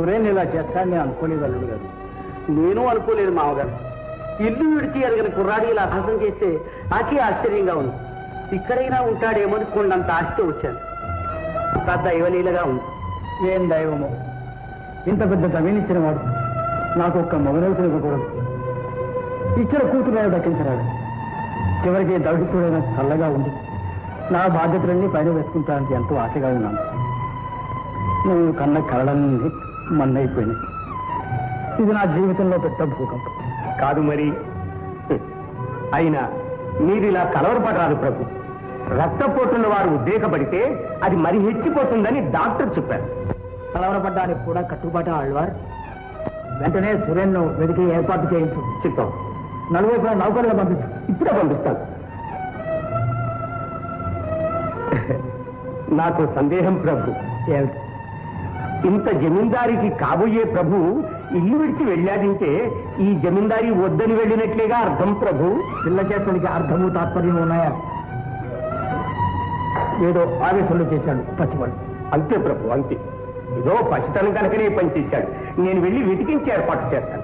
సురేన్ ఇలా చేస్తాను నేను అనుకోలేదు అల్లుడు గారు. నేను అనుకోలేదు మామగారు. ఇల్లు విడిచి అడిగిన కుర్రాడి ఇలా సాహసం చేస్తే నాకే ఆశ్చర్యంగా ఉంది. ఇక్కడైనా ఉంటాడేమో కొండంత ఆస్తి వచ్చాను. పెద్ద దైవలీలగా ఉంది. ఏం దైవమో? ఇంత పెద్ద గమనించిన వాడు నాకు ఒక్క మొగనవుతులు ఇవ్వకూడదు. ఇచ్చిన కూతురు దక్కించరాడు? చివరికి దౌహితుడైన చల్లగా ఉంది నా బాధ్యతలన్నీ పైన వేసుకుంటానికి ఎంతో ఆశగా ఉన్నాను. నువ్వు కన్న కలలన్నీ మన్నైపోయినాయి. ఇది నా జీవితంలో పెద్ద భూకంపం. కాదు మరి. అయినా మీరు ఇలా కలవరపడరాదు ప్రభు. రక్తపోటున్న వారు ఉద్రేకపడితే అది మరి హెచ్చిపోతుందని డాక్టర్ చెప్పారు. కలవరపడ్డానికి కూడా కట్టుబాటు ఆళ్వార్. వెంటనే సురేన్ను వెతికి ఏర్పాటు చేయించు. చిత్తం నలుగురు నౌకర్లు పంపించు. ఇప్పుడే పంపిస్తాను. నాకు సందేహం ప్రభు. ఏమిటి? ఇంత జమీందారికి కాబోయే ప్రభు ఇల్లు విడిచి వెళ్ళాడంటే ఈ జమీందారి వద్దని వెళ్ళినట్లేగా అర్థం ప్రభు? పిల్ల చేతనికి అర్థము తాత్పర్యం ఉన్నాయా? ఏదో ఆవేశంలో చేశాడు పచ్చివాడు. అంతే ప్రభు అంతే. ఏదో పసితనం కనుకనే పనిచేశాడు నేను వెళ్ళి వెతికించి ఏర్పాటు చేస్తాను.